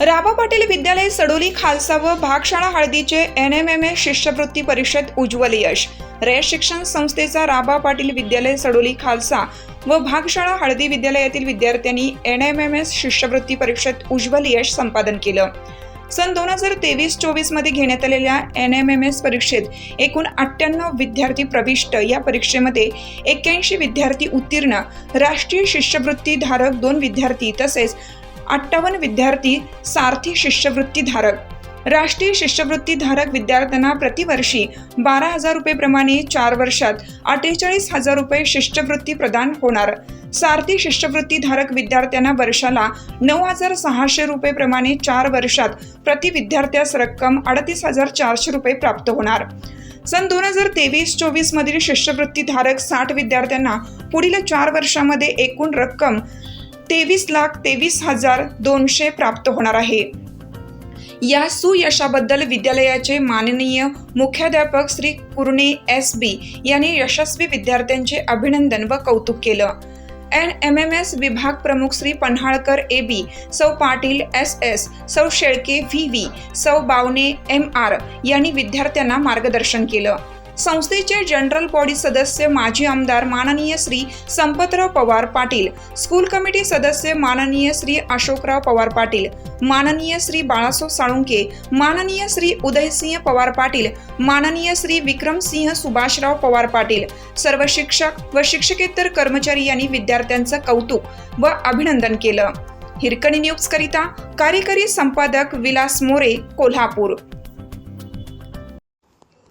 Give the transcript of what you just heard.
राबा पाटील विद्यालय सडोली खालसा व भागशाळा हळदीचे एन एम एम ए शिष्यवृत्ती परिषद उज्ज्वल यश. रयत शिक्षण संस्थेचा राबा पाटील विद्यालय सडोली खालसा व भागशाळा हळदी विद्यालयातील विद्यार्थ्यांनी एन एम एम एस शिष्यवृत्ती परीक्षेत उज्ज्वल यश संपादन केलं. सन दोन हजार तेवीस चोवीसमध्ये घेण्यात आलेल्या एन एम एम एस परीक्षेत एकूण अठ्ठ्याण्णव विद्यार्थी प्रविष्ट. या परीक्षेमध्ये एक्क्याऐंशी विद्यार्थी उत्तीर्ण. राष्ट्रीय शिष्यवृत्ती धारक दोन विद्यार्थी तसेच अठ्ठावन्न विद्यार्थी सारथी शिष्यवृत्ती धारक. राष्ट्रीय शिष्यवृत्तीधारक विद्यार्थ्यांना प्रतिवर्षी बारा हजार रुपयेप्रमाणे चार वर्षात अठ्ठेचाळीस हजार रुपये शिष्यवृत्ती प्रदान होणार. सारथी शिष्यवृत्तीधारक विद्यार्थ्यांना वर्षाला नऊ हजार सहाशे रुपयेप्रमाणे चार वर्षात प्रति विद्यार्थ्यास रक्कम अडतीस हजार चारशे रुपये प्राप्त होणार. सन दोन हजार तेवीस चोवीस मधील शिष्यवृत्तीधारक साठ विद्यार्थ्यांना पुढील चार वर्षामध्ये एकूण रक्कम तेवीस लाख तेवीस हजार दोनशे प्राप्त होणार आहे. या सुयशाबद्दल विद्यालयाचे माननीय मुख्याध्यापक श्री कुर्णे एस बी यांनी यशस्वी विद्यार्थ्यांचे अभिनंदन व कौतुक केलं. एन एम एम एस विभाग प्रमुख श्री पन्हाळकर ए बी सौ पाटील एस एस सौ शेळके व्ही व्ही सौ बावणे एम आर यांनी विद्यार्थ्यांना मार्गदर्शन केलं. संस्थेचे जनरल बॉडी सदस्य माजी आमदार माननीय श्री संपतराव पवार पाटील स्कूल कमिटी सदस्य माननीय श्री अशोकराव पवार पाटील माननीय श्री बाळासाहेब साळुंके माननीय श्री उदयसिंह पवार पाटील माननीय श्री विक्रमसिंह सुभाषराव पवार पाटील सर्व शिक्षक व शिक्षकेतर कर्मचारी यांनी विद्यार्थ्यांचं कौतुक व अभिनंदन केलं. हिरकणी न्यूज करिता कार्यकारी संपादक विलास मोरे कोल्हापूर.